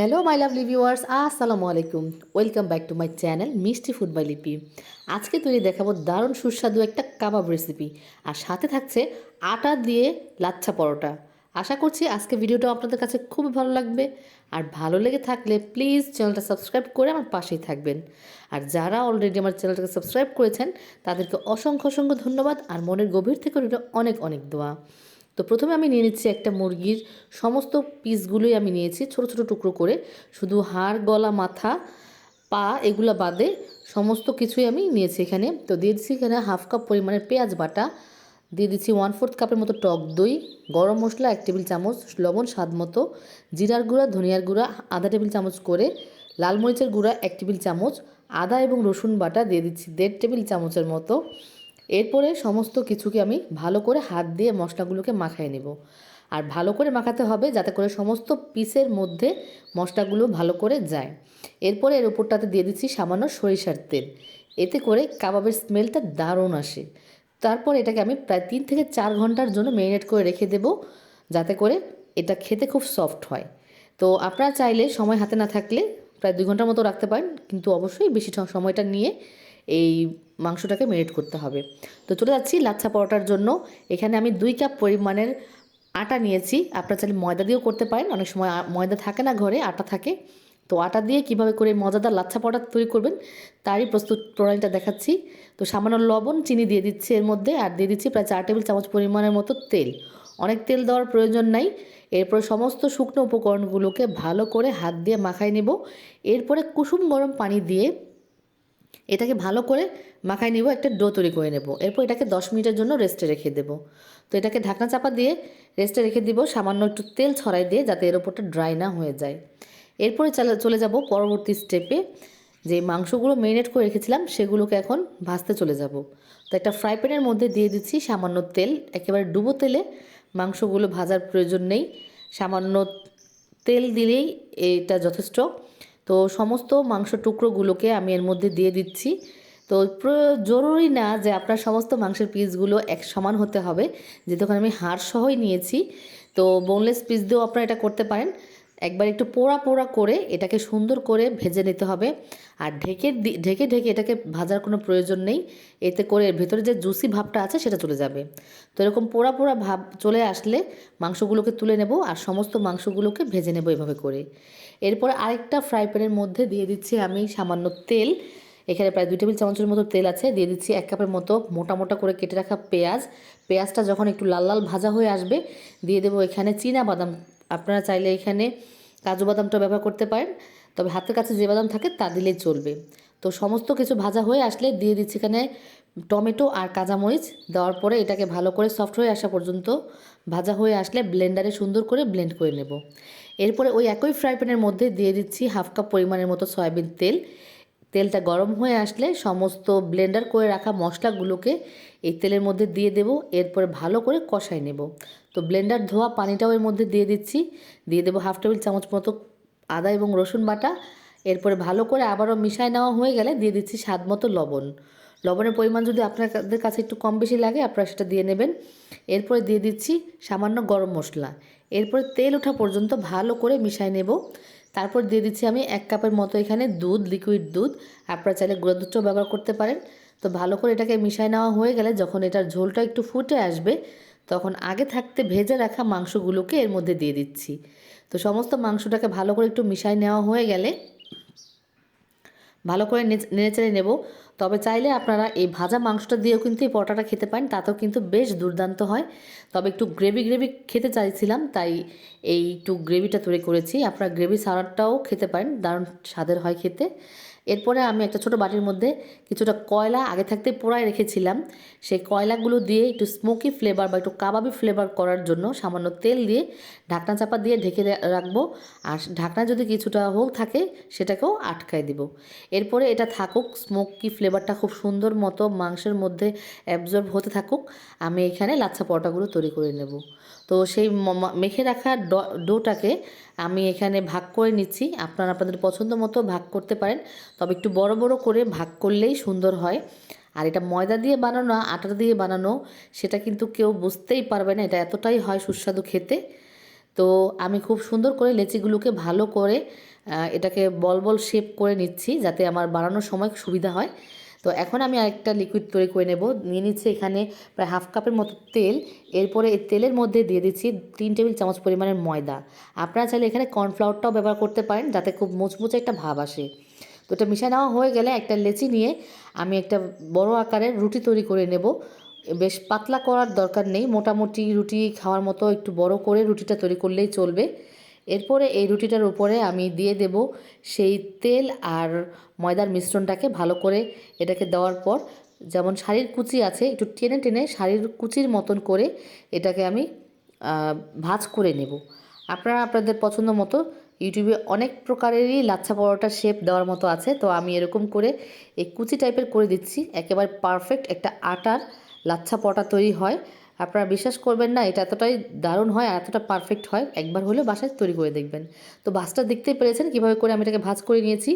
Hello my lovely viewers আসসালামু আলাইকুম welcome back to my channel মিষ্টি ফুড বাই লিপি আজকে তৈরি দেখাবো দারুণ সুস্বাদু একটা কাবাব রেসিপি আর সাথে থাকছে আটা দিয়ে লাচ্ছা পরোটা। আশা করছি আজকে ভিডিওটা আপনাদের কাছে খুবই ভালো লাগবে। আর ভালো লেগে থাকলে প্লিজ চ্যানেলটা সাবস্ক্রাইব করে আমার পাশেই থাকবেন। আর যারা অলরেডি আমার চ্যানেলটাকে সাবস্ক্রাইব করেছেন, তাদেরকে অসংখ্য অসংখ্য ধন্যবাদ। আর মনের গভীর থেকে অনেক অনেক দোয়া। তো প্রথমে আমি নিয়ে নিচ্ছি একটা মুরগির সমস্ত পিসগুলোই আমি নিয়েছি, ছোট ছোট টুকরো করে। শুধু হাড়, গলা, মাথা, পা, এগুলো বাদে সমস্ত কিছুই আমি নিয়েছি এখানে। তো দিয়ে দিচ্ছি এখানে হাফ কাপ পরিমাণের পেঁয়াজ বাটা। দিয়ে দিচ্ছি ওয়ান ফোর্থ কাপের মতো টক দই, গরম মশলা এক টেবিল চামচ, লবণ স্বাদ মতো, জিরার গুঁড়া, ধনিয়ার গুঁড়া, আধা টেবিল চামচ করে, লাল মরিচের গুঁড়া এক টেবিল চামচ, আদা এবং রসুন বাটা দিয়ে দিচ্ছি দেড় টেবিল চামচের মতো। এরপরে সমস্ত কিছুকে আমি ভালো করে হাত দিয়ে মশলাগুলোকে মাখায় নেব। আর ভালো করে মাখাতে হবে যাতে করে সমস্ত পিসের মধ্যে মশলাগুলো ভালো করে যায়। এরপরে এর উপরটাতে দিয়ে দিচ্ছি সামান্য সরিষার তেল। এতে করে কাবাবের স্মেলটা দারুণ আসে। তারপর এটাকে আমি প্রায় তিন থেকে চার ঘণ্টার জন্য ম্যারিনেট করে রেখে দেব যাতে করে এটা খেতে খুব সফট হয়। তো আপনারা চাইলে সময় হাতে না থাকলে প্রায় দুই ঘণ্টার মতো রাখতে পারেন। কিন্তু অবশ্যই বেশি সময়টা নিয়ে এই মাংসটাকে মেরিট করতে হবে। তো চলে যাচ্ছি লাচ্ছা পরোটার জন্য। এখানে আমি দুই কাপ পরিমাণের আটা নিয়েছি। আপনারা চাইলে ময়দা দিয়েও করতে পারেন। অনেক সময় ময়দা থাকে না ঘরে, আটা থাকে। তো আটা দিয়ে কীভাবে করে মজাদার লাচ্ছা পরোটা তৈরি করবেন, তারই প্রস্তুত প্রণালীটা দেখাচ্ছি। তো সামান্য লবণ, চিনি দিয়ে দিচ্ছি এর মধ্যে, আর দিয়ে দিচ্ছি প্রায় চার টেবিল চামচ পরিমাণের মতো তেল। অনেক তেল দেওয়ার প্রয়োজন নাই। এরপর সমস্ত শুকনো উপকরণগুলোকে ভালো করে হাত দিয়ে মাখায় নেব। এরপরে কুসুম গরম পানি দিয়ে এটাকে ভালো করে মাখায় নিব, একটা ডো তৈরি করে নেব। এরপর এটাকে দশ মিনিটের জন্য রেস্টে রেখে দেবো। তো এটাকে ঢাকনা চাপা দিয়ে রেস্টে রেখে দিব, সামান্য একটু তেল ছড়াই দিয়ে যাতে এর ওপরটা ড্রাই না হয়ে যায়। এরপরে চলে যাব পরবর্তী স্টেপে যে মাংসগুলো মেরিনেট করে রেখেছিলাম, সেগুলোকে এখন ভাজতে চলে যাব। তো একটা ফ্রাই প্যানের মধ্যে দিয়ে দিচ্ছি সামান্য তেল, একেবারে ডুবো তেলে। মাংসগুলো ভাজার প্রয়োজন নেই। সামান্য তেল দিলেই এটা যথেষ্ট। তো সমস্ত মাংস টুকরোগুলোকে আমি এর মধ্যে দিয়ে দিচ্ছি। তো জরুরি না যে আপনার সমস্ত মাংসের পিসগুলো এক সমান হতে হবে। যেহেতু আমি হাড় সহই নিয়েছি, তো বোনলেস পিস দিয়েও আপনারা এটা করতে পারেন। একবার একটু পোড়া পোড়া করে এটাকে সুন্দর করে ভেজে নিতে হবে। আর ঢেকে ঢেকে ঢেকে এটাকে ভাজার কোনো প্রয়োজন নেই। এতে করে ভেতরে যে জুসি ভাবটা আছে সেটা চলে যাবে। তো এরকম পোড়া পোড়া ভাব চলে আসলে মাংসগুলোকে তুলে নেব আর সমস্ত মাংসগুলোকে ভেজে নেব এভাবে করে। এরপর আরেকটা ফ্রাই প্যানের মধ্যে দিয়ে দিচ্ছি আমি সামান্য তেল। এখানে প্রায় দুই টেবিল চামচের মতো তেল আছে। দিয়ে দিচ্ছি এক কাপের মতো মোটা মোটা করে কেটে রাখা পেঁয়াজ। পেঁয়াজটা যখন একটু লাল লাল ভাজা হয়ে আসবে, দিয়ে দেবো এখানে চীনা বাদাম আপনারা চাইলে এখানে কাজু বাদামটা ব্যবহার করতে পারেন। তবে হাতের কাছে যে বাদাম থাকে তা দিলেই চলবে। তো সমস্ত কিছু ভাজা হয়ে আসলে দিয়ে দিচ্ছি এখানে টমেটো আর কাঁচামরিচ। দেওয়ার পরে এটাকে ভালো করে সফট হয়ে আসা পর্যন্ত ভাজা হয়ে আসলে ব্লেন্ডারে সুন্দর করে ব্লেন্ড করে নেব। এরপরে ওই একই ফ্রাই প্যানের মধ্যে দিয়ে দিচ্ছি হাফ কাপ পরিমাণের মতো সয়াবিন তেল। তেলটা গরম হয়ে আসলে সমস্ত ব্লেন্ডার করে রাখা মশলাগুলোকে এই তেলের মধ্যে দিয়ে দেব। এরপরে ভালো করে কষাই নেব। তো ব্লেন্ডার ধোয়া পানিটাও এর মধ্যে দিয়ে দিচ্ছি। দিয়ে দেবো হাফ টেবিল চামচ মতো আদা এবং রসুন বাটা। এরপরে ভালো করে আবারও মিশায় নেওয়া হয়ে গেলে দিয়ে দিচ্ছি স্বাদ মতো লবণ। লবণের পরিমাণ যদি আপনাদের কাছে একটু কম বেশি লাগে, আপনারা সেটা দিয়ে নেবেন। এরপরে দিয়ে দিচ্ছি সামান্য গরম মশলা। এরপরে তেল ওঠা পর্যন্ত ভালো করে মিশায় নেব। তারপর দিয়ে দিচ্ছি আমি এক কাপের মতো এখানে দুধ লিকুইড দুধ। আপনারা চাইলে গুঁড়ো দুধটাও ব্যবহার করতে পারেন। তো ভালো করে এটাকে মিশায় নেওয়া হয়ে গেলে যখন এটার ঝোলটা একটু ফুটে আসবে তখন আগে থাকতে ভেজে রাখা মাংসগুলোকে এর মধ্যে দিয়ে দিচ্ছি। তো সমস্ত মাংসটাকে ভালো করে একটু মিশাই নেওয়া হয়ে গেলে ভালো করে নেড়েচেড়ে নেব। তবে চাইলে আপনারা এই ভাজা মাংসটা দিয়েও কিন্তু এই পরোটাটা খেতে পারেন, তাতেও কিন্তু বেশ দুর্দান্ত হয়। তবে একটু গ্রেভি গ্রেভি খেতে চাইছিলাম, তাই এই একটু গ্রেভিটা তৈরি করেছি। আপনারা গ্রেভি সালাডটাও খেতে পারেন, দারুণ স্বাদের হয় খেতে। এরপরে আমি একটা ছোটো বাটির মধ্যে কিছুটা কয়লা আগে থাকতে পোড়ায় রেখেছিলাম। সেই কয়লাগুলো দিয়ে একটু স্মোকি ফ্লেভার বা একটু কাবাবি ফ্লেভার করার জন্য সামান্য তেল দিয়ে ঢাকনা চাপা দিয়ে ঢেকে রাখব। আর ঢাকনা যদি কিছুটা হোল থাকে, সেটাকেও আটকায় দিব। এরপরে এটা থাকুক স্মোকি ফ্লেভারটা খুব সুন্দর মতো মাংসের মধ্যে অ্যাবজর্ব হতে থাকুক, আমি এখানে লাচ্ছা পরোটাগুলো তৈরি করে নেব। তো সেই মেখে রাখা ডোটাকে আমি এখানে ভাগ করে নিচ্ছি। আপনারা আপনাদের পছন্দ মতো ভাগ করতে পারেন, তবে একটু বড় বড় করে ভাগ করলেই সুন্দর হয়। আর এটা ময়দা দিয়ে বানানো আটা দিয়ে বানানো, সেটা কিন্তু কেউ বুঝতেই পারবে না, এটা এতটাই হয় সুস্বাদু খেতে। তো আমি খুব সুন্দর করে লেচিগুলোকে ভালো করে এটাকে বল বল শেপ করে নিচ্ছি, যাতে আমার বানানোর সময় সুবিধা হয়। তো এখন আমি আরেকটা লিকুইড তৈরি করে নেব। নিয়ে নিচ্ছি এখানে প্রায় হাফ কাপের মতো তেল। এরপরে এই তেলের মধ্যে দিয়ে দিচ্ছি তিন টেবিল চামচ পরিমাণের ময়দা। আপনারা চাইলে এখানে কর্নফ্লাওয়ারটাও ব্যবহার করতে পারেন, যাতে খুব মুচমুচে একটা ভাব আসে। তো এটা মিশিয়ে নেওয়া হয়ে গেলে একটা লেচি নিয়ে আমি একটা বড় আকারের রুটি তৈরি করে নেব। বেশ পাতলা করার দরকার নেই, মোটামুটি রুটি খাওয়ার মতো একটু বড় করে রুটিটা তৈরি করলেই চলবে। এরপরে এই রুটিটার উপরে আমি দিয়ে দেব সেই তেল আর ময়দার মিশ্রণটাকে ভালো করে এটাকে দেওয়ার পর যেমন শাড়ির কুচি আছে, একটু টেনে টেনে শাড়ির কুচির মতন করে এটাকে আমি ভাঁজ করে নেব। আপনারা আপনাদের পছন্দ মতো ইউটিউবে অনেক প্রকারেরই লাচ্ছা পরোটার শেপ দেওয়ার মতো আছে, তো আমি এরকম করে এই কুচি টাইপের করে দিচ্ছি। একেবারে পারফেক্ট একটা আটার লাচ্ছা পরোটা তৈরি হয়। আপনারা বিশ্বাস করবেন না, এটা এতটাই দারুণ হয় আর এতটা পারফেক্ট হয়। একবার হলেও বাসায় তৈরি করে দেখবেন। তো বাসটা দেখতেই পেরেছেন, কীভাবে করে আমি এটাকে ভাজ করে নিয়েছি।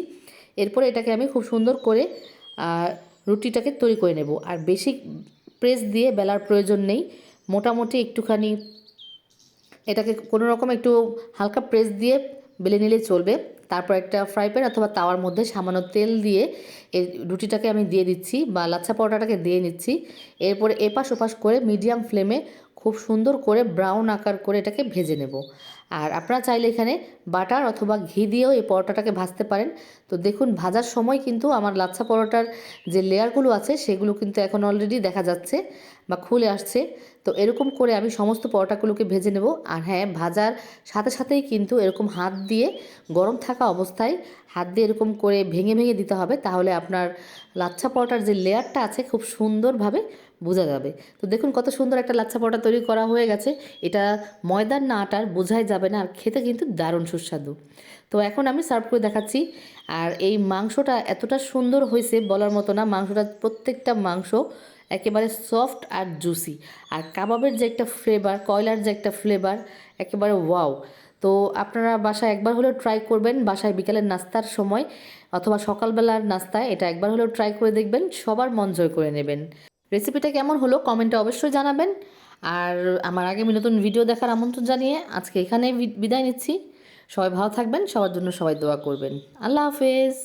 এরপরে এটাকে আমি খুব সুন্দর করে রুটিটাকে তৈরি করে নেব। আর বেশি প্রেস দিয়ে বেলার প্রয়োজন নেই। মোটামুটি একটুখানি এটাকে কোনো রকম একটু হালকা প্রেস দিয়ে বেলে নিলে চলবে। তারপর একটা ফ্রাই প্যান অথবা তাওয়ার মধ্যে সামান্য তেল দিয়ে এই রুটিটাকে আমি দিয়ে দিচ্ছি বা লাচ্ছা পরোটাটাকে দিয়ে নিচ্ছি। এরপরে এপাশ ওপাশ করে মিডিয়াম ফ্লেমে খুব সুন্দর করে ব্রাউন আকার করে এটাকে ভেজে নেব। আর আপনারা চাইলে এখানে বাটার অথবা ঘি দিয়েও এই পরোটাটাকে ভাজতে পারেন। তো দেখুন, ভাজার সময় কিন্তু আমার লাচ্ছা পরোটার যে লেয়ারগুলো আছে, সেগুলো কিন্তু এখন অলরেডি দেখা যাচ্ছে বা খুলে আসছে। তো এরকম করে আমি সমস্ত পরোটাগুলোকে ভেজে নেব। আর হ্যাঁ ভাজার সাথে সাথেই কিন্তু এরকম হাত দিয়ে গরম থাকা অবস্থায় হাত দিয়ে এরকম করে ভেঙে ভেঙে দিতে হবে, তাহলে আপনার লাচ্ছা পরোটার যে লেয়ারটা আছে, খুব সুন্দরভাবে বোঝা যাবে। তো দেখুন, কত সুন্দর একটা লাচ্ছা পরোটা তৈরি করা হয়ে গেছে। এটা ময়দার না আটার বোঝাই যাবে না, আর খেতে কিন্তু দারুণ সুস্বাদু। তো এখন আমি সার্ভ করে দেখাচ্ছি, আর এই মাংসটা এতটা সুন্দর হয়েছে বলার মতো না মাংসটা প্রত্যেকটা মাংস একেবারে সফট আর জুসি আর কাবাবের যে একটা ফ্লেভার কয়লার যে একটা ফ্লেভার একেবারে ওয়াও তো আপনারা বাসায় একবার হলেও ট্রাই করবেন, বাসায় বিকালের নাস্তার সময় অথবা সকালবেলার নাস্তায় এটা একবার হলেও ট্রাই করে দেখবেন, সবার মন জয় করে নেবেন। রেসিপিটা কেমন হলো কমেন্টে অবশ্যই জানাবেন। আর আমার আগে নতুন ভিডিও দেখার আমন্ত্রণ জানিয়ে আজকে এখানে বিদায় নিচ্ছি। সবাই ভালো থাকবেন, সবার জন্য সবাই দোয়া করবেন। আল্লাহ হাফেজ।